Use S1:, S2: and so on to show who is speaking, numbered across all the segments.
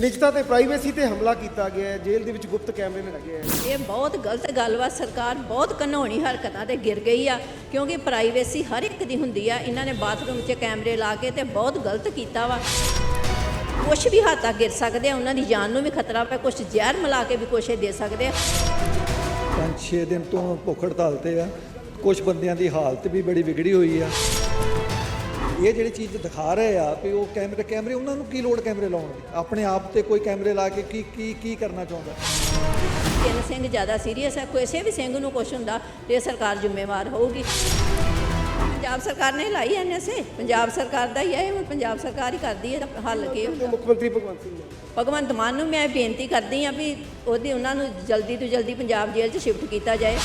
S1: ਨਿਜਤਾ ਤੇ ਪ੍ਰਾਈਵੇਸੀ ਤੇ ਹਮਲਾ ਕੀਤਾ ਗਿਆ ਹੈ। ਜੇਲ੍ਹ ਦੇ ਵਿੱਚ ਗੁਪਤ ਕੈਮਰੇ ਲਗਾਏ ਹੈ
S2: ਇਹ ਬਹੁਤ ਗਲਤ ਗੱਲ ਵਾ। ਸਰਕਾਰ ਬਹੁਤ ਘਨੌਣੀ ਹਰਕਤਾਂ ਤੇ ਗਿਰ ਗਈ ਆ ਕਿਉਂਕਿ ਪ੍ਰਾਈਵੇਸੀ ਹਰ ਇੱਕ ਦੀ ਹੁੰਦੀ ਆ। ਇਹਨਾਂ ਨੇ ਬਾਥਰੂਮ 'ਚ ਕੈਮਰੇ ਲਾ ਕੇ ਤੇ ਬਹੁਤ ਗਲਤ ਕੀਤਾ ਵਾ। ਕੁਝ ਵੀ ਹੱਦ ਤੱਕ ਗਿਰ ਸਕਦੇ ਆ। ਉਹਨਾਂ ਦੀ ਜਾਨ ਨੂੰ ਵੀ ਖਤਰਾ ਪਿਆ ਕੁਝ ਜ਼ਹਿਰ ਮਿਲਾ ਕੇ ਵੀ ਕੁਛ ਇਹ ਦੇ ਸਕਦੇ ਆ।
S3: ਪੰਜ ਛੇ ਦਿਨ ਤੋਂ ਭੁੱਖ ਹੜਤਾਲ ਤੇ ਆ। ਕੁਝ ਬੰਦਿਆਂ ਦੀ ਹਾਲਤ ਵੀ ਬੜੀ ਵਿਗੜੀ ਹੋਈ ਆ। ਇਹ ਜਿਹੜੀ ਚੀਜ਼ ਦਿਖਾ ਰਹੇ ਆ ਵੀ ਉਹ ਕੈਮਰੇ ਕੈਮਰੇ ਉਹਨਾਂ ਨੂੰ ਕੀ ਲੋੜ ਕੈਮਰੇ ਲਾਉਣ ਦੀ? ਆਪਣੇ ਆਪ ਤੇ ਕੋਈ ਕੈਮਰੇ ਲਾ ਕੇ ਕੀ ਕੀ ਕੀ ਕਰਨਾ ਚਾਹੁੰਦਾ?
S2: ਤਿੰਨ ਸਿੰਘ ਜ਼ਿਆਦਾ ਸੀਰੀਅਸ ਹੈ ਕਿਸੇ ਵੀ ਸਿੰਘ ਨੂੰ ਕੁਛ ਹੁੰਦਾ ਤੇ ਇਹ ਸਰਕਾਰ ਜ਼ਿੰਮੇਵਾਰ ਹੋਊਗੀ। ਪੰਜਾਬ ਸਰਕਾਰ ਨੇ ਲਾਈ ਐਨਐਸਏ ਪੰਜਾਬ ਸਰਕਾਰ ਦਾ ਹੀ ਹੈ ਇਹ ਹੁਣ ਪੰਜਾਬ ਸਰਕਾਰ ਹੀ ਕਰਦੀ ਹੈ ਹੱਲ ਕੀ
S1: ਮੁੱਖ ਮੰਤਰੀ ਭਗਵੰਤ ਸਿੰਘ
S2: ਭਗਵੰਤ ਮਾਨ ਨੂੰ ਮੈਂ ਬੇਨਤੀ ਕਰਦੀ ਹਾਂ ਵੀ ਉਹਦੀ ਉਹਨਾਂ ਨੂੰ ਜਲਦੀ ਤੋਂ ਜਲਦੀ ਪੰਜਾਬ ਜੇਲ੍ਹ 'ਚ ਸ਼ਿਫਟ ਕੀਤਾ ਜਾਏ।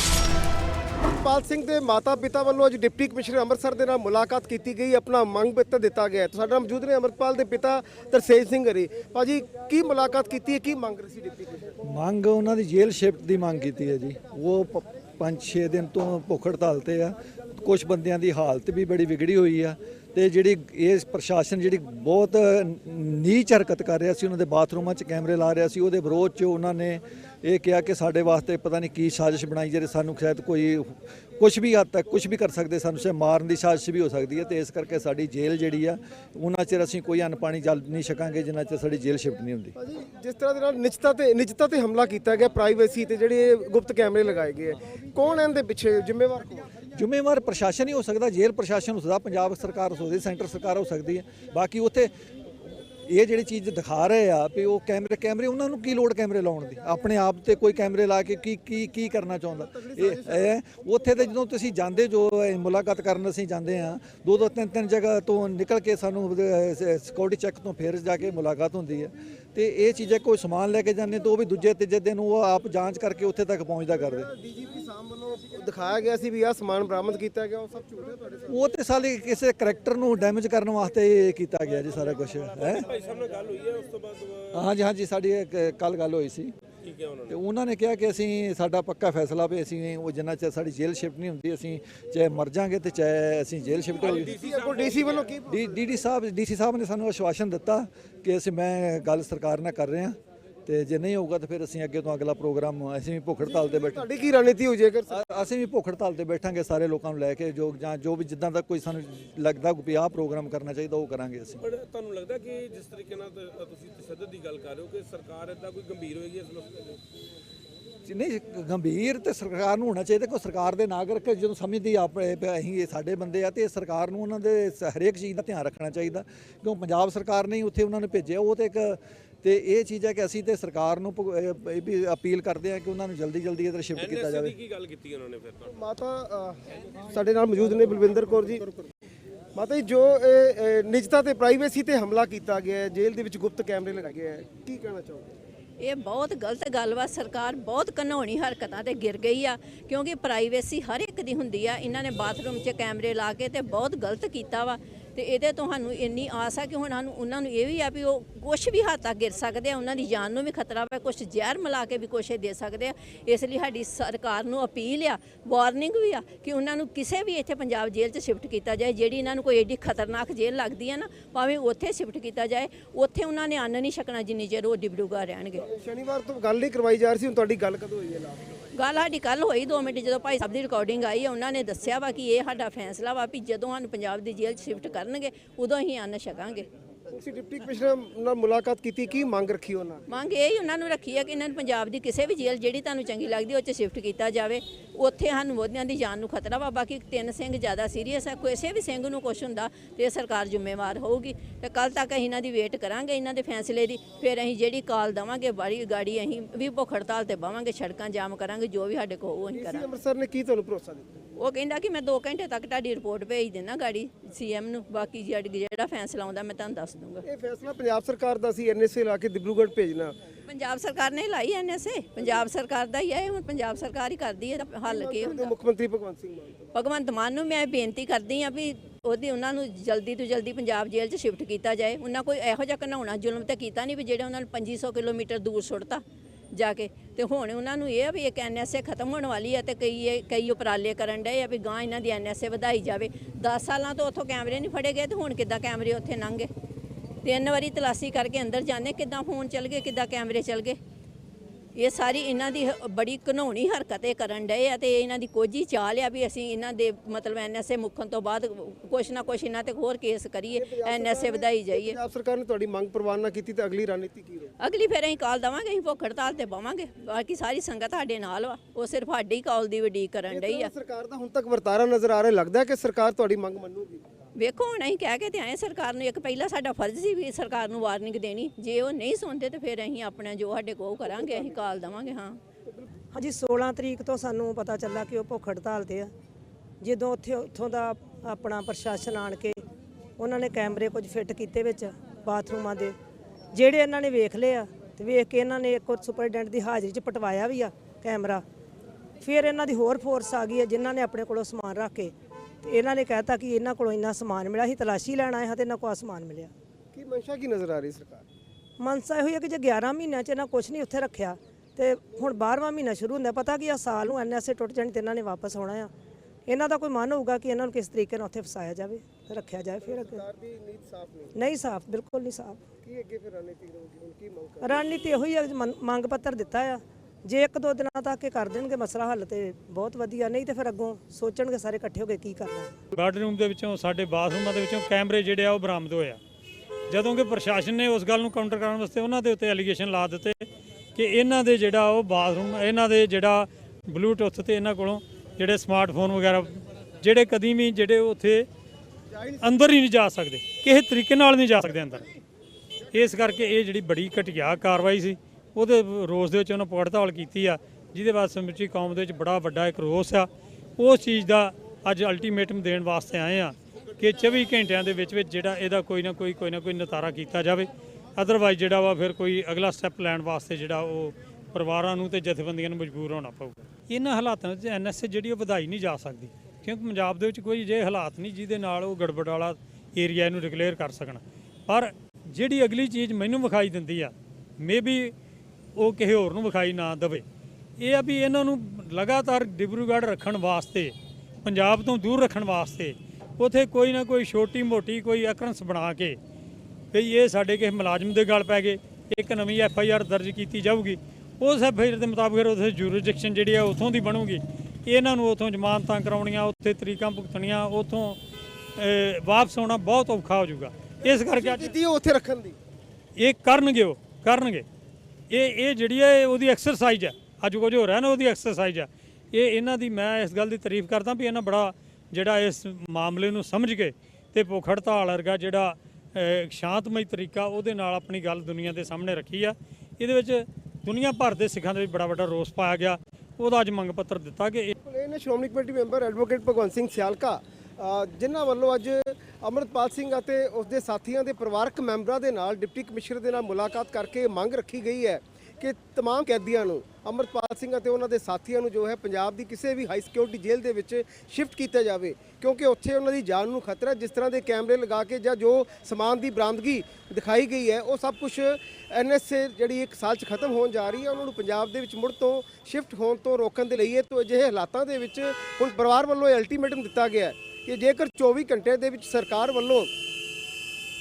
S1: ਪਾਲ ਸਿੰਘ ਦੇ ਮਾਤਾ ਪਿਤਾ ਵੱਲੋਂ ਅੱਜ ਡਿਪਟੀ ਕਮਿਸ਼ਨਰ ਅੰਮ੍ਰਿਤਸਰ ਦੇ ਨਾਲ ਮੁਲਾਕਾਤ ਕੀਤੀ ਗਈ। ਆਪਣਾ ਮੰਗ ਪੱਤਰ ਦਿੱਤਾ ਗਿਆ ਹੈ। ਸਾਡੇ ਨਾਲ ਮੌਜੂਦ ਨੇ, ਅੰਮ੍ਰਿਤਪਾਲ ਦੇ ਪਿਤਾ ਤਰਸੇਜ ਸਿੰਘ ਹਰੀ। ਭਾਜੀ, ਕੀ ਮੁਲਾਕਾਤ ਕੀਤੀ ਹੈ? ਕੀ ਮੰਗ ਰਹੀ ਸੀ ਡਿਪਟੀ ਕਮਿਸ਼ਨਰ
S3: ਮੰਗ ਉਹਨਾਂ ਦੀ ਜੇਲ੍ਹ ਸ਼ਿਫਟ ਦੀ ਮੰਗ ਕੀਤੀ ਹੈ ਜੀ। ਉਹ ਪ- ਪੰਜ ਛੇ ਦਿਨ ਤੋਂ ਭੁੱਖ ਹੜਤਾਲ ਤੇ ਆ। ਕੁਝ ਬੰਦਿਆਂ ਦੀ ਹਾਲਤ ਵੀ ਬੜੀ ਵਿਗੜੀ ਹੋਈ ਆ ਤੇ ਜਿਹੜੀ ਇਹ ਪ੍ਰਸ਼ਾਸਨ ਜਿਹੜੀ ਬਹੁਤ ਨੀਚ ਹਰਕਤ ਕਰ ਰਿਹਾ ਸੀ, ਉਹਨਾਂ ਦੇ ਬਾਥਰੂਮਾਂ 'ਚ ਕੈਮਰੇ ਲਾ ਰਿਹਾ ਸੀ, ਉਹਦੇ ਵਿਰੋਧ 'ਚ ਉਹਨਾਂ ਨੇ ਇਹ ਕਿਹਾ ਕਿ ਸਾਡੇ ਵਾਸਤੇ ਪਤਾ ਨਹੀਂ ਕੀ ਸਾਜ਼ਿਸ਼ ਬਣਾਈ ਜਿਹੜੇ ਸਾਨੂੰ ਸ਼ਾਇਦ ਕੋਈ ਕੁਝ ਵੀ ਹੱਦ ਤੱਕ ਕੁਝ ਵੀ ਕਰ ਸਕਦੇ, ਸਾਨੂੰ ਸ਼ਾਇਦ ਮਾਰਨ ਦੀ ਸਾਜ਼ਿਸ਼ ਵੀ ਹੋ ਸਕਦੀ ਹੈ ਤੇ ਇਸ ਕਰਕੇ ਸਾਡੀ ਜੇਲ੍ਹ ਜਿਹੜੀ ਆ, ਉਹਨਾਂ ਚਿਰ ਅਸੀਂ ਕੋਈ ਅੰਨ ਪਾਣੀ ਜਲ ਨਹੀਂ ਸਕਾਂਗੇ ਜਿੰਨਾ ਚਿਰ ਸਾਡੀ ਜੇਲ੍ਹ ਸ਼ਿਫਟ ਨਹੀਂ ਹੁੰਦੀ।
S1: ਜਿਸ ਤਰ੍ਹਾਂ ਦੇ ਨਾਲ ਨਿਜਤਾ ਤੇ ਨਿਜਤਾ ਤੇ ਹਮਲਾ ਕੀਤਾ ਗਿਆ ਪ੍ਰਾਈਵੇਸੀ ਤੇ ਜਿਹੜੇ ਗੁਪਤ ਕੈਮਰੇ ਲਗਾਏ ਗਏ ਹੈ ਕੌਣ ਇਹਨਾਂ ਦੇ ਪਿੱਛੇ ਜ਼ਿੰਮੇਵਾਰ ਕੌਣ?
S3: ਜ਼ਿੰਮੇਵਾਰ ਪ੍ਰਸ਼ਾਸਨ ਹੀ ਹੋ ਸਕਦਾ, ਜੇਲ੍ਹ ਪ੍ਰਸ਼ਾਸਨ ਹੋ ਸਕਦਾ, ਪੰਜਾਬ ਸਰਕਾਰ ਹੋ ਸਕਦੀ, ਸੈਂਟਰ ਸਰਕਾਰ ਹੋ ਸਕਦੀ ਹੈ। ਬਾਕੀ ਉੱਥੇ ਇਹ ਜਿਹੜੀ ਚੀਜ਼ ਦਿਖਾ ਰਹੇ ਆ ਵੀ ਉਹ ਕੈਮਰੇ ਕੈਮਰੇ ਉਹਨਾਂ ਨੂੰ ਕੀ ਲੋੜ ਕੈਮਰੇ ਲਾਉਣ ਦੀ? ਆਪਣੇ ਆਪ ਤੇ ਕੋਈ ਕੈਮਰੇ ਲਾ ਕੇ ਕੀ ਕੀ ਕੀ ਕਰਨਾ ਚਾਹੁੰਦਾ? ਇਹ ਇਹ ਉੱਥੇ ਤੇ ਜਦੋਂ ਤੁਸੀਂ ਜਾਂਦੇ ਜੋ ਮੁਲਾਕਾਤ ਕਰਨ ਅਸੀਂ ਜਾਂਦੇ ਆ ਦੋ ਦੋ, ਤਿੰਨ ਤਿੰਨ ਜਗ੍ਹਾ ਤੋਂ ਨਿਕਲ ਕੇ ਸਾਨੂੰ ਸਿਕਿਉਰਿਟੀ ਚੈੱਕ ਤੋਂ ਫਿਰ ਜਾ ਕੇ ਮੁਲਾਕਾਤ ਹੁੰਦੀ ਹੈ। ਤੇ ਇਹ ਚੀਜ਼ਾਂ ਕੋਈ ਸਮਾਨ ਲੈ ਕੇ ਜਾਂਦੇ ਤਾਂ ਉਹ ਵੀ ਦੂਜੇ ਤੀਜੇ ਦਿਨ ਉਹ ਆਪ ਜਾਂਚ ਕਰਕੇ ਉੱਥੇ ਤੱਕ ਪਹੁੰਚਦਾ ਕਰਦੇ
S1: ਡੀਜੀਪੀ ਸਾਹਿਬ ਵੱਲੋਂ ਦਿਖਾਇਆ ਗਿਆ ਸੀ ਵੀ ਆਹ ਸਮਾਨ ਬਰਾਮਦ ਕੀਤਾ ਗਿਆ ਉਹ ਸਭ ਝੂਠ ਹੈ ਤੁਹਾਡੇ
S3: ਉਹ ਤੇ ਸਾਲੇ ਕਿਸੇ ਕਰੈਕਟਰ ਨੂੰ ਡੈਮੇਜ ਕਰਨ ਵਾਸਤੇ ਇਹ ਕੀਤਾ ਗਿਆ ਜੀ ਸਾਰਾ ਕੁਝ ਹੈ?
S4: ਭਾਈ ਸਾਹਿਬ ਨਾਲ ਗੱਲ ਹੋਈ ਹੈ ਉਸ ਤੋਂ ਬਾਅਦ
S3: ਹਾਂਜੀ ਹਾਂਜੀ ਸਾਡੀ ਕੱਲ ਗੱਲ ਹੋਈ ਸੀ।
S4: ਕੀ ਕਿਹਾ ਉਹਨਾਂ
S3: ਤੇ ਉਹਨਾਂ ਨੇ ਕਿਹਾ ਕਿ ਅਸੀਂ ਸਾਡਾ ਪੱਕਾ ਫੈਸਲਾ ਵੀ ਅਸੀਂ ਉਹ ਜਿੰਨਾ ਚਿਰ ਸਾਡੀ ਜੇਲ੍ਹ ਸ਼ਿਫਟ ਨਹੀਂ ਹੁੰਦੀ ਅਸੀਂ ਚਾਹੇ ਮਰ ਜਾਾਂਗੇ ਤੇ ਚਾਹੇ ਅਸੀਂ ਜੇਲ੍ਹ ਸ਼ਿਫਟ ਹੋ
S1: ਨੇ ਕੋਲ ਡੀਸੀ ਵੱਲੋਂ ਕੀ
S3: ਡੀ ਡੀਡੀ ਸਾਹਿਬ ਡੀਸੀ ਸਾਹਿਬ ਨੇ ਸਾਨੂੰ ਆਸ਼ਵਾਸਨ ਦਿੱਤਾ ਕਿ ਅਸੀਂ ਮੈਂ ਗੱਲ ਸਰਕਾਰ ਨਾਲ ਕਰ ਰਹੇ। ਹਾਂ ਤੇ ਜੇ ਨਹੀਂ ਹੋਊਗਾ ਤਾਂ ਫਿਰ ਅਸੀਂ ਅੱਗੇ ਤੋਂ ਅਗਲਾ ਪ੍ਰੋਗਰਾਮ ਅਸੀਂ ਵੀ ਭੁੱਖ ਹੜਤਾਲ ਤੇ ਬੈਠੇ
S1: ਤੁਹਾਡੀ ਕੀ ਰਣਨੀਤੀ ਹੋ ਜੇਕਰ
S3: ਅਸੀਂ ਵੀ ਭੁੱਖ ਹੜਤਾਲ ਤੇ ਬੈਠਾਂਗੇ ਸਾਰੇ ਲੋਕਾਂ ਨੂੰ ਲੈ ਕੇ ਜੋ ਜਾਂ ਜੋ ਵੀ ਜਿੱਦਾਂ ਦਾ ਕੋਈ ਸਾਨੂੰ ਲੱਗਦਾ ਵੀ ਆਹ ਪ੍ਰੋਗਰਾਮ ਕਰਨਾ ਚਾਹੀਦਾ ਉਹ ਕਰਾਂਗੇ ਅਸੀਂ।
S4: ਪਰ ਤੁਹਾਨੂੰ ਲੱਗਦਾ ਕਿ ਜਿਸ ਤਰੀਕੇ ਨਾਲ ਤੁਸੀਂ ਤਸ਼ੱਦਦ ਦੀ ਗੱਲ ਕਰ ਰਹੇ ਹੋ ਕਿ ਸਰਕਾਰ ਇਦਾਂ ਕੋਈ ਗੰਭੀਰ ਹੋਏਗੀ ਇਸ ਮਸਲੇ ਨੂੰ
S3: ਨਹੀਂ ਗੰਭੀਰ ਤੇ ਸਰਕਾਰ ਨੂੰ ਹੋਣਾ ਚਾਹੀਦਾ ਕਿ ਸਰਕਾਰ ਦੇ ਨਾਗਰਿਕ ਜਦੋਂ ਸਮਝਦੀ ਆ ਆਪਣੇ ਅਸੀਂ ਇਹ ਸਾਡੇ ਬੰਦੇ ਆ ਤੇ ਸਰਕਾਰ ਨੂੰ ਉਹਨਾਂ ਦੇ ਹਰੇਕ ਚੀਜ਼ ਦਾ ਧਿਆਨ ਰੱਖਣਾ ਚਾਹੀਦਾ। ਕਿਉਂ ਪੰਜਾਬ ਸਰਕਾਰ ਨੇ ਉੱਥੇ ਉਹਨਾਂ ਨੂੰ ਭੇਜਿਆ ਉਹ ਤੇ ਇੱਕ ਤੇ ਇਹ ਚੀਜ਼ ਹੈ ਕਿ ਅਸੀਂ ਤੇ ਸਰਕਾਰ ਨੂੰ ਵੀ ਅਪੀਲ ਕਰਦੇ ਆ ਕਿ ਉਹਨਾਂ ਨੂੰ ਜਲਦੀ ਜਲਦੀ ਇਧਰ ਸ਼ਿਫਟ ਕੀਤਾ ਜਾਵੇ।
S4: ਕੀ ਗੱਲ ਕੀਤੀ ਉਹਨਾਂ ਨੇ ਫਿਰ
S1: ਮਾਤਾ ਸਾਡੇ ਨਾਲ ਮੌਜੂਦ ਨੇ ਬਲਵਿੰਦਰ ਕੌਰ ਜੀ। ਮਾਤਾ ਜੀ ਜੋ ਨਿਜਤਾ ਤੇ ਪ੍ਰਾਈਵੇਸੀ ਤੇ ਹਮਲਾ ਕੀਤਾ ਗਿਆ ਹੈ ਜੇਲ੍ਹ ਦੇ ਵਿੱਚ ਗੁਪਤ ਕੈਮਰੇ ਲਗਾਏ ਗਏ ਹੈ ਕੀ ਕਹਿਣਾ ਚਾਹੋਗੇ?
S2: ਇਹ ਬਹੁਤ ਗਲਤ ਗੱਲ ਵਾ ਸਰਕਾਰ ਬਹੁਤ ਘਨੌਣੀ ਹਰਕਤਾਂ ਤੇ ਗਿਰ ਗਈ ਆ ਕਿਉਂਕਿ ਪ੍ਰਾਈਵੇਸੀ ਹਰ ਇੱਕ ਦੀ ਹੁੰਦੀ ਆ। ਇਹਨਾਂ ਨੇ ਬਾਥਰੂਮ 'ਚ ਕੈਮਰੇ ਲਾ ਕੇ ਤੇ ਬਹੁਤ ਗਲਤ ਕੀਤਾ ਵਾ। ਤੇ ਇਹਦੇ ਤੋਂ ਸਾਨੂੰ ਇੰਨੀ ਆਸ ਆ ਕਿ ਹੁਣ ਸਾਨੂੰ ਉਹਨਾਂ ਨੂੰ ਇਹ ਵੀ ਆ ਵੀ ਉਹ ਕੁਝ ਵੀ ਹੱਦ ਤੱਕ ਗਿਰ ਸਕਦੇ ਆ, ਉਹਨਾਂ ਦੀ ਜਾਨ ਨੂੰ ਵੀ ਖਤਰਾ ਪਿਆ ਕੁਝ ਜ਼ਹਿਰ ਮਿਲਾ ਕੇ ਵੀ ਕੁਛ ਇਹ ਦੇ ਸਕਦੇ ਆ। ਇਸ ਲਈ ਸਾਡੀ ਸਰਕਾਰ ਨੂੰ ਅਪੀਲ ਆ ਵਾਰਨਿੰਗ ਵੀ ਆ ਕਿ ਉਹਨਾਂ ਨੂੰ ਕਿਸੇ ਵੀ ਇੱਥੇ ਪੰਜਾਬ ਜੇਲ੍ਹ 'ਚ ਸ਼ਿਫਟ ਕੀਤਾ ਜਾਏ, ਜਿਹੜੀ ਇਹਨਾਂ ਨੂੰ ਕੋਈ ਏਡੀ ਖਤਰਨਾਕ ਜੇਲ੍ਹ ਲੱਗਦੀ ਆ ਨਾ, ਭਾਵੇਂ ਉੱਥੇ ਸ਼ਿਫਟ ਕੀਤਾ ਜਾਏ, ਉੱਥੇ ਉਹਨਾਂ ਨੇ ਅੰਨ ਨਹੀਂ ਛਕਣਾ ਜਿੰਨੀ ਚਿਰ ਉਹ ਡਿਬੜੂਗਾ ਰਹਿਣਗੇ।
S1: ਸ਼ਨੀਵਾਰ ਤੋਂ ਗੱਲ ਨਹੀਂ ਕਰਵਾਈ ਜਾ ਰਹੀ ਸੀ, ਹੁਣ ਤੁਹਾਡੀ ਗੱਲ ਕਦੋਂ ਹੋਈ ਹੈ? ਲਾਸਟ
S2: ਗੱਲ ਸਾਡੀ ਕੱਲ ਹੋਈ 2 ਮਿੰਟ ਜਦੋਂ ਭਾਈ ਸਾਹਿਬ ਦੀ ਰਿਕਾਰਡਿੰਗ ਆਈ, ਉਹਨਾਂ ਨੇ ਦੱਸਿਆ ਵਾ ਕਿ ਇਹ ਸਾਡਾ ਫੈਸਲਾ ਵਾ ਵੀ ਜਦੋਂ ਸਾਨੂੰ ਪੰਜਾਬ ਦੀ ਜੇਲ੍ਹ 'ਚ ਸ਼ਿਫਟ ਕਰਨਗੇ, ਉਦੋਂ ਹੀ ਅੰਨ ਛਕਾਂਗੇ।
S1: ਤੁਸੀਂ ਡਿਪਟੀ ਕਮਿਸ਼ਨਰ ਨਾਲ ਮੁਲਾਕਾਤ ਕੀਤੀ ਕੀ ਮੰਗ ਰੱਖੀ ਉਹਨਾਂ ਨੇ?
S2: ਮੰਗ ਇਹ ਹੀ ਉਹਨਾਂ ਨੂੰ ਰੱਖੀ ਹੈ ਕਿ ਇਹਨਾਂ ਨੂੰ ਪੰਜਾਬ ਦੀ ਕਿਸੇ ਵੀ ਜੇਲ੍ਹ ਜਿਹੜੀ ਤੁਹਾਨੂੰ ਚੰਗੀ ਲੱਗਦੀ ਉਹ 'ਚ ਸ਼ਿਫਟ ਕੀਤਾ ਜਾਵੇ। ਉੱਥੇ ਸਾਨੂੰ ਮੋਦਿਆਂ ਦੀ ਜਾਨ ਨੂੰ ਖਤਰਾ ਵਾ ਬਾਕੀ ਤਿੰਨ ਸਿੰਘ ਜ਼ਿਆਦਾ ਸੀਰੀਅਸ ਹੈ ਕਿਸੇ ਵੀ ਸਿੰਘ ਨੂੰ ਕੁਛ ਹੁੰਦਾ ਤੇ ਸਰਕਾਰ ਜ਼ਿੰਮੇਵਾਰ ਹੋਊਗੀ। ਤੇ ਕੱਲ ਤੱਕ ਅਸੀਂ ਇਹਨਾਂ ਦੀ ਵੇਟ ਕਰਾਂਗੇ ਇਹਨਾਂ ਦੇ ਫੈਸਲੇ ਦੀ। ਫਿਰ ਅਸੀਂ ਜਿਹੜੀ ਕਾਲ ਦਵਾਂਗੇ ਬਾੜੀ ਗਾੜੀ ਅਸੀਂ ਵੀ ਭੁੱਖ ਹੜਤਾਲ ਤੇ ਬਾਵਾਂਗੇ ਸੜਕਾਂ ਜਾਮ ਕਰਾਂਗੇ ਜੋ ਵੀ ਸਾਡੇ ਕੋਲ ਉਹ ਅਸੀਂ
S1: ਡੀਸੀ
S2: ਕਰਾਂਗੇ।
S1: ਅੰਮ੍ਰਿਤਸਰ ਨੇ ਕੀ ਤੁਹਾਨੂੰ ਭਰੋਸਾ ਦਿੱਤਾ?
S2: ਉਹ ਕਹਿੰਦਾ ਕਿ ਮੈਂ 2 ਘੰਟੇ ਤੱਕ ਤੁਹਾਡੀ ਰਿਪੋਰਟ ਭੇਜ ਦੇਣਾ ਗਾੜੀ ਸੀਐਮ ਨੂੰ ਬਾਕੀ ਜਿਹੜੀ- ਫੈਸਲਾ ਆਉਂਦਾ ਮੈਂ ਤੁਹਾਨੂੰ ਦੱਸ ਦੂੰਗਾ।
S1: ਇਹ ਫੈਸਲਾ ਪੰਜਾਬ ਸਰਕਾਰ ਦਾ ਸੀ ਐਨਐਸਏ ਲਾ ਕੇ ਦਿਬਰੂਗੜ੍ਹ ਭੇਜਣਾ।
S2: ਪੰਜਾਬ ਸਰਕਾਰ ਨੇ ਲਾਈ ਐਨਐਸਏ ਪੰਜਾਬ ਸਰਕਾਰ ਦਾ ਹੀ ਹੈ ਹੁਣ ਪੰਜਾਬ ਸਰਕਾਰ ਹੀ ਕਰਦੀ ਹੈ ਹੱਲ ਕੀ ਹੁੰਦਾ?
S1: ਮੁੱਖ ਮੰਤਰੀ ਭਗਵੰਤ ਸਿੰਘ ਮਾਨ।
S2: ਭਗਵੰਤ ਮਾਨ ਨੂੰ ਮੈਂ ਬੇਨਤੀ ਕਰਦੀ ਆ ਵੀ ਉਹਦੀ ਉਹਨਾਂ ਨੂੰ ਜਲਦੀ ਤੋਂ ਜਲਦੀ ਪੰਜਾਬ ਜੇਲ੍ਹ 'ਚ ਸ਼ਿਫਟ ਕੀਤਾ ਜਾਏ। ਉਹਨਾਂ ਕੋਈ ਇਹੋ ਜਿਹਾ ਘਨਾਉਣਾ ਜ਼ੁਲਮ ਤਾਂ ਕੀਤਾ ਨਹੀਂ ਵੀ ਜਿਹੜੇ ਉਹਨਾਂ ਨੂੰ 2500 ਕਿਲੋਮੀਟਰ ਦੂਰ ਸੁੱਟਤਾ। ਜਾ ਕੇ। ਤੇ ਹੁਣ ਉਹਨਾਂ ਨੂੰ ਇਹ ਆ ਵੀ ਇੱਕ ਐਨਐਸਏ ਖਤਮ ਹੋਣ ਵਾਲੀ ਹੈ ਤੇ ਕਈ ਇਹ ਕਈ ਉਪਰਾਲੇ ਕਰਨ ਡਏ ਆ ਵੀ ਗਾਂ ਇਹਨਾਂ ਦੀ ਐਨਐਸਏ ਵਧਾਈ ਜਾਵੇ। 10 ਸਾਲਾਂ ਤੋਂ ਉੱਥੋਂ ਕੈਮਰੇ ਨਹੀਂ ਫੜੇ ਗਏ ਤੇ ਹੁਣ ਕਿੱਦਾਂ ਕੈਮਰੇ ਉੱਥੇ ਲੰਘੇ ਤਿੰਨ ਵਾਰੀ ਤਲਾਸ਼ੀ ਕਰਕੇ ਅੰਦਰ ਜਾਂਦੇ, ਕਿੱਦਾਂ ਫੋਨ ਚੱਲ ਗਏ, ਕਿੱਦਾਂ ਕੈਮਰੇ ਚੱਲ ਗਏ? ਇਹ ਸਾਰੀ ਇਹਨਾਂ ਦੀ ਹ- ਬੜੀ ਘਨੌਣੀ ਹਰਕਤ ਇਹ ਕਰਨ ਡਏ ਆ ਤੇ ਇਹਨਾਂ ਦੀ ਕੋਝੀ ਚਾਲ ਆ ਵੀ ਅਸੀਂ ਇਹਨਾਂ ਦੇ ਮਤਲਬ ਐਨਐਸਏ ਮੁੱਖਣ ਤੋਂ ਬਾਅਦ ਕੁਛ ਨਾ ਕੁਛ ਇਹਨਾਂ ਤੇ ਹੋਰ ਕੇਸ ਕਰੀਏ ਐਨਐਸਏ ਵਧਾਈ ਜਾਈਏ।
S1: ਪੰਜਾਬ ਸਰਕਾਰ ਨੇ ਤੁਹਾਡੀ ਮੰਗ ਪ੍ਰਵਾਨ ਨਾ ਕੀਤੀ ਤਾਂ ਅਗਲੀ ਰਣਨੀਤੀ ਕੀ ਰਹੇਗੀ?
S2: ਅਗਲੀ ਫੇਰ ਅਸੀਂ ਕਾਲ ਦਵਾਂਗੇ ਅਸੀਂ ਭੁੱਖ ਹੜਤਾਲ ਤੇ ਪਾਵਾਂਗੇ। ਬਾਕੀ ਸਾਰੀ ਸੰਗਤ ਸਾਡੇ ਨਾਲ ਵਾ ਉਹ ਸਿਰਫ ਸਾਡੀ ਕਾਲ ਦੀ ਵਡੀ ਕਰਨ ਡਈ ਆ।
S1: ਸਰਕਾਰ ਦਾ ਹੁਣ ਤੱਕ ਵਰਤਾਰਾ ਨਜ਼ਰ ਆ ਰਿਹਾ ਲੱਗਦਾ ਹੈ ਕਿ ਸਰਕਾਰ ਤੁਹਾਡੀ ਮੰਗ ਮੰਨੂਗੀ?
S2: ਵੇਖੋ, ਹੁਣ ਅਸੀਂ ਕਹਿ ਕੇ ਤੇ ਆਏ ਸਰਕਾਰ ਨੂੰ, ਇੱਕ ਪਹਿਲਾ ਸਾਡਾ ਫਰਜ਼ ਸੀ ਵੀ ਸਰਕਾਰ ਨੂੰ ਵਾਰਨਿੰਗ ਦੇਣੀ। ਜੇ ਉਹ ਨਹੀਂ ਸੁਣਦੇ ਤੇ ਫਿਰ ਅਸੀਂ ਆਪਣਾ ਜੋ ਸਾਡੇ ਕੋਲ ਕਰਾਂਗੇ, ਅਸੀਂ ਕਾਲ ਦਵਾਂਗੇ, ਹਾਂ।
S5: ਹਾਂਜੀ 16 ਤਰੀਕ ਤੋਂ ਸਾਨੂੰ ਪਤਾ ਚੱਲਾ ਕਿ ਉਹ ਭੁੱਖ ਹੜਤਾਲ ਤੇ ਆ। ਜਦੋਂ ਉੱਥੇ, ਉੱਥੋਂ ਦਾ ਆਪਣਾ ਪ੍ਰਸ਼ਾਸਨ ਆਣ ਕੇ ਉਹਨਾਂ ਨੇ ਕੈਮਰੇ ਕੁਝ ਫਿੱਟ ਕੀਤੇ ਵਿੱਚ ਬਾਥਰੂਮਾਂ ਦੇ, ਜਿਹੜੇ ਇਹਨਾਂ ਨੇ ਵੇਖ ਲਏ ਆ ਤੇ ਵੇਖ ਕੇ ਇਹਨਾਂ ਨੇ ਇੱਕ ਸੁਪਰਡੈਂਟ ਦੀ ਹਾਜ਼ਰੀ 'ਚ ਪਟਵਾਇਆ ਵੀ ਆ ਕੈਮਰਾ। ਫਿਰ ਇਹਨਾਂ ਦੀ ਹੋਰ ਫੋਰਸ ਆ ਗਈ ਹੈ ਜਿਨ੍ਹਾਂ ਨੇ ਆਪਣੇ ਕੋਲੋਂ ਸਮਾਨ ਰੱਖ ਕੇ ਤੇ ਇਹਨਾਂ ਨੇ ਕਹਿਤਾ ਕਿ ਇਹਨਾਂ ਕੋਲੋਂ ਇੰਨਾ ਸਮਾਨ ਮਿਲਿਆ ਸੀ ਤਲਾਸ਼ੀ ਲੈਣ ਆਏ ਹਾਂ ਤੇ ਇਹਨਾਂ ਕੋਲ ਆਹ ਸਮਾਨ ਮਿਲਿਆ।
S1: ਕੀ ਮਨਸ਼ਾ ਕੀ ਨਜ਼ਰ ਆ ਰਹੀ ਸਰਕਾਰ?
S5: ਮਨਸਾ ਇਹੋ ਹੀ ਹੈ ਕਿ ਜੇ 11 ਮਹੀਨਿਆਂ ਚ ਇਹਨਾਂ ਕੁਝ ਨਹੀਂ ਉੱਥੇ ਰੱਖਿਆ ਤੇ ਹੁਣ 12ਵਾਂ ਮਹੀਨਾ ਸ਼ੁਰੂ ਹੁੰਦਾ ਪਤਾ ਕੀ ਆ ਸਾਲ ਨੂੰ ਐਨਐਸਏ ਟੁੱਟ ਜਾਣੀ ਤੇ ਇਹਨਾਂ ਨੇ ਵਾਪਸ ਆਉਣਾ ਆ। ਇਹਨਾਂ ਦਾ ਕੋਈ ਮਨ ਹੋਊਗਾ ਕਿ ਇਹਨਾਂ ਨੂੰ ਕਿਸ ਤਰੀਕੇ ਨਾਲ ਉੱਥੇ ਫਸਾਇਆ ਜਾਵੇ ਤੇ ਰੱਖਿਆ ਜਾਵੇ ਫਿਰ ਅੱਗੇ।
S1: ਸਰਕਾਰ ਦੀ ਨੀਤ ਸਾਫ਼ ਨਹੀਂ।
S5: ਨਹੀਂ ਸਾਫ਼ ਬਿਲਕੁਲ ਨਹੀਂ ਸਾਫ਼।
S1: ਕੀ ਅੱਗੇ ਫਿਰ ਰਣਨੀਤੀ ਰਹੂਗੀ ਹੁਣ ਕੀ ਮੰਗ ਕਰ
S5: ਰਣਨੀਤੀ ਇਹੋ ਹੀ ਹੈ ਕਿ ਮੰਗ ਪੱਤਰ ਦਿੱਤਾ ਆ। ਜੇ ਇੱਕ ਦੋ ਦਿਨਾਂ ਤੱਕ ਇਹ ਕਰ ਦੇਣਗੇ, ਮਸਲਾ ਹੱਲ ਤੇ ਬਹੁਤ ਵਧੀਆ, ਨਹੀਂ ਤੇ ਫਿਰ ਅੱਗੋਂ ਸੋਚਣਗੇ ਸਾਰੇ ਇਕੱਠੇ ਹੋ ਕੇ ਕੀ ਕਰਨਾ
S6: ਬੈਡਰੂਮ ਦੇ ਵਿੱਚੋਂ, ਸਾਡੇ ਬਾਥਰੂਮਾਂ ਦੇ ਵਿੱਚੋਂ ਕੈਮਰੇ ਜਿਹੜੇ ਆ, ਉਹ ਬਰਾਮਦ ਹੋਏ ਆ। ਜਦੋਂ ਕਿ ਪ੍ਰਸ਼ਾਸਨ ਨੇ ਉਸ ਗੱਲ ਨੂੰ ਕਾਊਂਟਰ ਕਰਨ ਵਾਸਤੇ ਉਹਨਾਂ ਦੇ ਉੱਤੇ ਐਲੀਗੇਸ਼ਨ ਲਾ ਦਿੱਤੇ ਕਿ ਇਹਨਾਂ ਦੇ ਜਿਹੜਾ ਉਹ ਬਾਥਰੂਮ ਇਹਨਾਂ ਦੇ ਜਿਹੜਾ ਬਲੂਟੁੱਥ ਤੇ ਇਹਨਾਂ ਕੋਲੋਂ ਜਿਹੜੇ ਸਮਾਰਟਫੋਨ ਵਗੈਰਾ, ਜਿਹੜੇ ਕਦੀ ਵੀ ਜਿਹੜੇ ਉੱਥੇ ਅੰਦਰ ਹੀ ਨਹੀਂ ਜਾ ਸਕਦੇ, ਕਿਸੇ ਤਰੀਕੇ ਨਾਲ ਨਹੀਂ ਜਾ ਸਕਦੇ ਅੰਦਰ। ਇਸ ਕਰਕੇ ਇਹ ਜਿਹੜੀ ਬੜੀ ਘਟੀਆ ਕਾਰਵਾਈ ਸੀ। ਉਹਦੇ ਰੋਸ ਦੇ ਵਿੱਚ ਉਹਨਾਂ ਪੜਤਾਲ ਕੀਤੀ ਆ, ਜਿਹਦੇ ਬਾਅਦ ਸਮੁੱਚੀ ਕੌਮ ਦੇ ਵਿੱਚ ਬੜਾ ਵੱਡਾ ਇੱਕ ਰੋਸ ਆ। ਉਸ ਚੀਜ਼ ਦਾ ਅੱਜ ਅਲਟੀਮੇਟਮ ਦੇਣ ਵਾਸਤੇ ਆਏ ਆ ਕਿ 24 ਘੰਟਿਆਂ ਦੇ ਵਿੱਚ ਵਿੱਚ ਜਿਹੜਾ ਇਹਦਾ ਕੋਈ ਨਾ ਕੋਈ ਕੋਈ ਨਾ ਕੋਈ ਨਤਾਰਾ ਕੀਤਾ ਜਾਵੇ। ਅਦਰਵਾਈਜ਼ ਜਿਹੜਾ ਵਾ ਫਿਰ ਕੋਈ ਅਗਲਾ ਸਟੈਪ ਲੈਣ ਵਾਸਤੇ ਜਿਹੜਾ ਉਹ ਪਰਿਵਾਰਾਂ ਨੂੰ ਤੇ ਜਥੇਬੰਦੀਆਂ ਨੂੰ ਮਜਬੂਰ ਹੋਣਾ ਪਊਗਾ। ਇਹਨਾਂ ਹਾਲਾਤਾਂ ਵਿੱਚ ਐਨਐਸਏ ਜਿਹੜੀ ਉਹ ਵਧਾਈ ਨਹੀਂ ਜਾ ਸਕਦੀ, ਕਿਉਂਕਿ ਪੰਜਾਬ ਦੇ ਵਿੱਚ ਕੋਈ ਜੇ ਹਾਲਾਤ ਨਹੀਂ ਜਿਹਦੇ ਨਾਲ ਉਹ ਗੜਬੜ ਵਾਲਾ ਏਰੀਆ ਇਹਨੂੰ ਡਿਕਲੇਅਰ ਕਰ ਸਕਣ। ਪਰ ਜਿਹੜੀ ਅਗਲੀ ਚੀਜ਼ ਮੈਨੂੰ ਵਿਖਾਈ ਦਿੰਦੀ ਆ ਮੇਬੀ ਉਹ ਕਿਸੇ ਹੋਰ ਨੂੰ ਵਿਖਾਈ ਨਾ ਦੇਵੇ। ਇਹ ਆ ਵੀ ਇਹਨਾਂ ਨੂੰ ਲਗਾਤਾਰ ਡਿਬਰੂਗੜ੍ਹ ਰੱਖਣ ਵਾਸਤੇ ਪੰਜਾਬ ਤੋਂ ਦੂਰ ਰੱਖਣ ਵਾਸਤੇ ਉਥੇ ਕੋਈ ਨਾ ਕੋਈ ਛੋਟੀ ਮੋਟੀ ਕੋਈ ਅਕਰੰਸ ਬਣਾ ਕੇ ਵੀ ਇਹ ਸਾਡੇ ਕਿਸੇ ਮੁਲਾਜ਼ਮ ਦੇ ਗਲ ਪੈ ਗਏ ਇੱਕ ਨਵੀਂ ਐਫ ਆਈ ਆਰ ਦਰਜ ਕੀਤੀ ਜਾਊਗੀ। ਉਸ ਐਫ ਆਈ ਆਰ ਦੇ ਮੁਤਾਬਕ ਉਥੇ ਜੂਰਿਸਡਿਕਸ਼ਨ ਜਿਹੜੀ ਆ ਉਥੋਂ ਦੀ ਬਣੂਗੀ। ਇਹਨਾਂ ਨੂੰ ਉਥੋਂ ਜ਼ਮਾਨਤਾਂ ਕਰਾਉਣੀਆਂ ਉੱਥੇ ਤਰੀਕਾਂ ਭੁਗਤਣੀਆਂ ਉਥੋਂ ਵਾਪਸ ਆਉਣਾ ਬਹੁਤ ਔਖਾ ਹੋ ਜਾਊਗਾ। ਇਸ ਕਰਕੇ ਅੱਜ
S1: ਕੀਤੀ ਉੱਥੇ ਰੱਖਣ ਦੀ?
S6: ਇਹ ਕਰਨਗੇ ਉਹ ਕਰਨਗੇ। ਇਹ ਇਹ ਜਿਹੜੀ ਹੈ ਉਹਦੀ ਐਕਸਰਸਾਈਜ਼ ਹੈ। ਅੱਜ ਕੁਝ ਹੋ ਰਿਹਾ ਨਾ, ਉਹਦੀ ਐਕਸਰਸਾਈਜ਼ ਹੈ। ਇਹ ਇਹਨਾਂ ਦੀ ਮੈਂ ਇਸ ਗੱਲ ਦੀ ਤਾਰੀਫ ਕਰਦਾ ਵੀ ਇਹਨਾਂ ਬੜਾ ਜਿਹੜਾ ਇਸ ਮਾਮਲੇ ਨੂੰ ਸਮਝ ਕੇ ਤੇ ਭੁੱਖ ਹੜਤਾਲ ਵਰਗਾ ਜਿਹੜਾ ਸ਼ਾਂਤਮਈ ਤਰੀਕਾ ਉਹਦੇ ਨਾਲ ਆਪਣੀ ਗੱਲ ਦੁਨੀਆ ਦੇ ਸਾਹਮਣੇ ਰੱਖੀ ਆ। ਇਹਦੇ ਵਿੱਚ ਦੁਨੀਆ ਭਰ ਦੇ ਸਿੱਖਾਂ ਦੇ ਵਿੱਚ ਬੜਾ ਵੱਡਾ ਰੋਸ ਪਾਇਆ ਗਿਆ। ਉਹਦਾ ਅੱਜ ਮੰਗ ਪੱਤਰ ਦਿੱਤਾ ਕਿ ਇਹ
S1: Shiromani committee member advocate Bhagwant Singh Sialka ਜਿਨ੍ਹਾਂ ਵੱਲੋਂ ਅੱਜ ਅਮਰਤਪਾਲ ਸਿੰਘ ਅਤੇ ਉਸ ਦੇ ਸਾਥੀਆਂ ਦੇ ਪਰਿਵਾਰਕ ਮੈਂਬਰਾਂ ਦੇ ਨਾਲ ਡਿਪਟੀ ਕਮਿਸ਼ਨਰ ਦੇ ਨਾਲ ਮੁਲਾਕਾਤ ਕਰਕੇ ਮੰਗ ਰੱਖੀ ਗਈ ਹੈ ਕਿ तमाम ਕੈਦੀਆਂ ਨੂੰ ਅਮਰਤਪਾਲ ਸਿੰਘ ਅਤੇ ਉਹਨਾਂ ਦੇ ਸਾਥੀਆਂ ਨੂੰ ਜੋ ਹੈ ਪੰਜਾਬ ਦੀ ਕਿਸੇ ਵੀ ਹਾਈ ਸਿਕਿਉਰਿਟੀ ਜੇਲ੍ਹ ਦੇ ਵਿੱਚ ਸ਼ਿਫਟ ਕੀਤਾ ਜਾਵੇ ਕਿਉਂਕਿ ਉੱਥੇ ਉਹਨਾਂ ਦੀ ਜਾਨ ਨੂੰ ਖਤਰਾ ਹੈ। ਜਿਸ ਤਰ੍ਹਾਂ ਦੇ ਕੈਮਰੇ ਲਗਾ ਕੇ ਜਾਂ ਜੋ ਸਮਾਨ ਦੀ ਬਰਾਮਦਗੀ ਦਿਖਾਈ ਗਈ ਹੈ ਉਹ ਸਭ ਕੁਝ ਐਨਐਸਏ ਜਿਹੜੀ ਇੱਕ ਸਾਲ ਚ ਖਤਮ ਹੋਣ ਜਾ ਰਹੀ ਹੈ ਉਹਨਾਂ ਨੂੰ ਪੰਜਾਬ ਦੇ ਵਿੱਚ ਮੁੜ ਤੋਂ ਸ਼ਿਫਟ ਹੋਣ ਤੋਂ ਰੋਕਣ ਦੇ ਲਈ ਇਹ ਤੋਂ ਅਜਿਹੇ ਹਾਲਾਤਾਂ ਦੇ ਵਿੱਚ ਹੁਣ ਪਰਿਵਾਰ ਵੱਲੋਂ ਇਹ ਅਲਟੀਮੇਟਮ ਦਿੱਤਾ ਗਿਆ ਹੈ ਕਿ ਜੇਕਰ 24 ਘੰਟੇ ਦੇ ਵਿੱਚ ਸਰਕਾਰ ਵੱਲੋਂ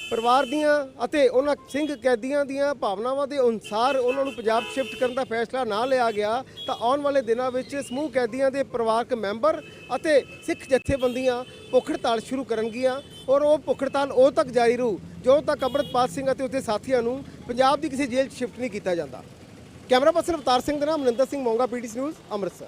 S1: ਪਰਿਵਾਰ ਦੀਆਂ ਅਤੇ ਉਹਨਾਂ ਸਿੰਘ ਕੈਦੀਆਂ ਦੀਆਂ ਭਾਵਨਾਵਾਂ ਦੇ ਅਨੁਸਾਰ ਉਹਨਾਂ ਨੂੰ ਪੰਜਾਬ ਸ਼ਿਫਟ ਕਰਨ ਦਾ ਫੈਸਲਾ ਨਾ ਲਿਆ ਗਿਆ, ਤਾਂ ਆਉਣ ਵਾਲੇ ਦਿਨਾਂ ਵਿੱਚ ਸਮੂਹ ਕੈਦੀਆਂ ਦੇ ਪਰਿਵਾਰਕ ਮੈਂਬਰ ਅਤੇ ਸਿੱਖ ਜਥੇਬੰਦੀਆਂ ਭੁੱਖ ਹੜਤਾਲ ਸ਼ੁਰੂ ਕਰਨਗੀਆਂ ਔਰ ਉਹ ਭੁੱਖ ਹੜਤਾਲ ਉਦੋਂ ਤੱਕ ਜਾਰੀ ਰਹੂ, ਜਦੋਂ ਤੱਕ ਅੰਮ੍ਰਿਤਪਾਲ ਸਿੰਘ ਅਤੇ ਉਸਦੇ ਸਾਥੀਆਂ ਨੂੰ ਪੰਜਾਬ ਦੀ ਕਿਸੇ ਜੇਲ੍ਹ 'ਚ ਸ਼ਿਫਟ ਨਹੀਂ ਕੀਤਾ ਜਾਂਦਾ। ਕੈਮਰਾ ਪਰਸਨ ਅਵਤਾਰ ਸਿੰਘ ਦਾ ਨਾਮ ਮਨਿੰਦਰ ਸਿੰਘ ਮੋਂਗਾ, ਪੀਟੀਸੀ ਨਿਊਜ਼, ਅੰਮ੍ਰਿਤਸਰ।